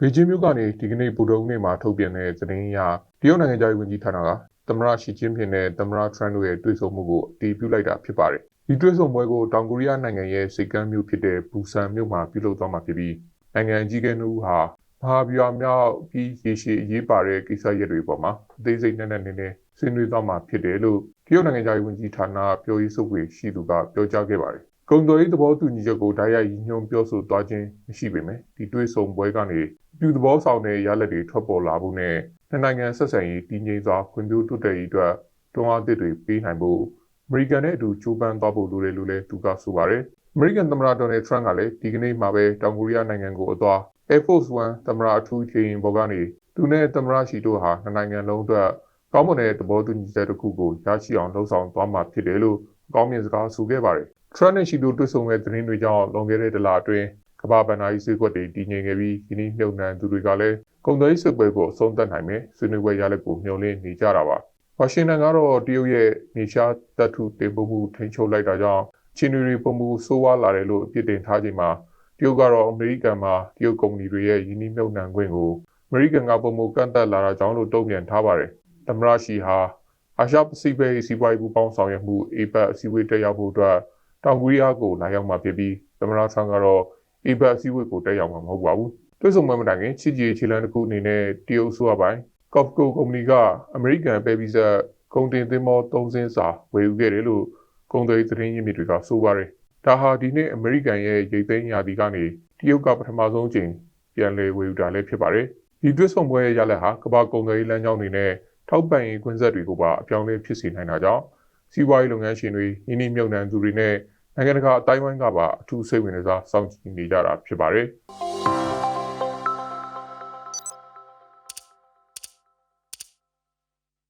ဘေကျင်းမြို့ကနေဒီကနေ့ဗုဒ္ဓဟူးနေ့မှာထုတ်ပြန်တဲ့သတင်းအရတရုတ်နိုင်ငံသားဝန်ကြီးဌာနကသမ္မတရှီကျင်းဖျင်နဲ့သမ္မတထရန့်တို့ရဲ့တွေ့ဆုံမှုကိုအတည်ပြုလိုက်တာဖြစ်ပါတယ်။ဒီတွေ့ဆုံပွဲကိုတောင်ကိုရီးယားနိုင်ငံရဲ့စိတ်ကမ်းမြို့ဖြစ်တဲ့ဘူဆန်မြို့မှာပြုလုပ်သွားမှာဖြစ်ပြီးနိုင်ငံအကြီးအကဲတို့ဟာမဟာဗျူဟာမြောက်ပြီးရေရှည်အရေးပါတဲ့ကိစ္စရပ်တွေပေါ်မှာအသေးစိတ်နဲ့နဲ့နည်းနည်းဆွေးနွေးသွားမှာဖြစ်တယ်လို့တရုတ်နိုင်ငံသားဝန်ကြီးဌာနပြောရေးဆိုခွင့်ရှိသူကပြောကြားခဲ့ပါတယ်။ကုံတော်ရေးသဘောတူညီချက်ကိုဓာတ်ရိုက်ရည်ညွှန်းပြောဆိုသွားခြင်းမရှိပေမဲ့ဒီတွေ့ဆုံပွဲကနေအ ပြုသဘောဆောင်တဲ့ရလဒ်တွေထွက်ပေါ်လာဖို့နဲ့နှစ်နိုင်ငံဆက်ဆံရေးတည်ငြိမ်စွာဖွံ့ဖြိုးတိုးတက်ရေးအတွက်တွန်းအားသစ်တွေပေးနိုင်ဖို့အမေရိကန်နဲ့အတူကြိုးပမ်းသွားဖို့လိုတယ်လို့လည်းသူကဆိုပါတယ်။အမေရိကန်သမ္မတဒေါ်နယ်ထရန့်ကလည်းဒီကနေ့မှာပဲတောင်ကိုရီးယားနိုင်ငံကိုအသွား Air Force One သမ္မတအထူးခြေရင်ပေါ်ကနေသူနဲ့သမ္မတရှီတို့ဟာနှစ်နိုင်ငံလုံးအတွက်ကောင်းမွန်တဲ့သဘောတူညီချက်တစ်ခုကိုရရှိအောင်လှုံ့ဆော်သွားမှာဖြစ်တယ်လို့အကောင်းမြင်စကားဆိုခဲ့ပါတယ်။ Trump နဲ့ရှီတို့တွေ့ဆုံတဲ့သတင်းတွေကြောင့်လွန်ခဲ့တဲ့တလအတွင်းက မ္ဘာဗန်နာရေးစည်းကွက်တွေတည်ငြိမ်ခဲ့ပြီးဒီနေ့မြုပ်နှံသူတွေကလည်းကုန်သွယ်ရေးစစ်ပွဲကိုအဆုံးသတ်နိုင်မယ်ဆွေးနွေးပွဲရလဒ်ကိုမျှော်လင့်နေကြတာပါ။ဝါရှင်တန်ကတော့တရုတ်ရဲ့နေရှားတပ်ထုတင်ပို့မှုထိန်းချုပ်လိုက်တာကြောင့်ချင်းတွေပုံမှုဆိုးဝါးလာတယ်လို့အပြစ်တင်ထားချိန်မှာတရုတ်ကတော့အမေရိကန်မှာတရုတ်ကုမ္ပဏီတွေရဲ့ယင်းနှိမ့်မြုပ်နှံခွင့်ကိုအမေရိကန်ကပုံမှုကန့်သက်လာတာကြောင့်လို့တုံ့ပြန်ထားပါတယ်။သမ္မတရှီဟာအာရှပစိဖိတ်စီးပွားရေးပူးပေါင်းဆောင်ရွက်မှု APEC အစည်းအဝေးတက်ရောက်ဖို့အတွက်တောင်ကိုရီးယားကိုလာရောက်မှာဖြစ်ပြီးသမ္မတဆန်ကတော့ APEC အစည်းအဝေးကိုတက်ရောက်မှာမဟုတ်ပါဘူး။တွေ့ဆုံပွဲမတိုင်ခင်ချစ်ကြည်ခြေလန်းတစ်ခုအနေနဲ့တရုတ်ဆိုရပိုင်း Copco ကုမ္ပဏီကအမေရိကန်ပဲပြီးဆက်ကုန်တင်သင်းမော၃စင်းစာဝယ်ယူခဲ့တယ်လို့ကုန်သွယ်ရေးသတင်းရင်းမြစ်တွေကဆိုပါတယ်။ဒါဟာဒီနေ့အမေရိကန်ရဲ့ရိတ်သိမ်းရာသီကနေတရုတ်ကပထမဆုံးချိန်ပြန်လည်ဝယ်ယူတာလည်းဖြစ်ပါတယ်။ဒီတွေ့ဆုံပွဲရဲ့ရလဒ်ဟာကမ္ဘာကုန်သွယ်ရေးလမ်းကြောင်းတွေနဲ့ထောက်ပံ့ရေးကွင်းဆက်တွေကိုပါအပြောင်းအလဲဖြစ်စေနိုင်တာကြောင့်စီးပွားရေးလုပ်ငန်းရှင်တွေယင်းနှိမ့်မြုပ်နှံသူတွေနဲ့ နိုင်ငံတကာအတိုင်းဝိုင်းကပါအထူးစိတ်ဝင်စားစောင့်ကြည့်နေကြတာဖြစ်ပါတယ်။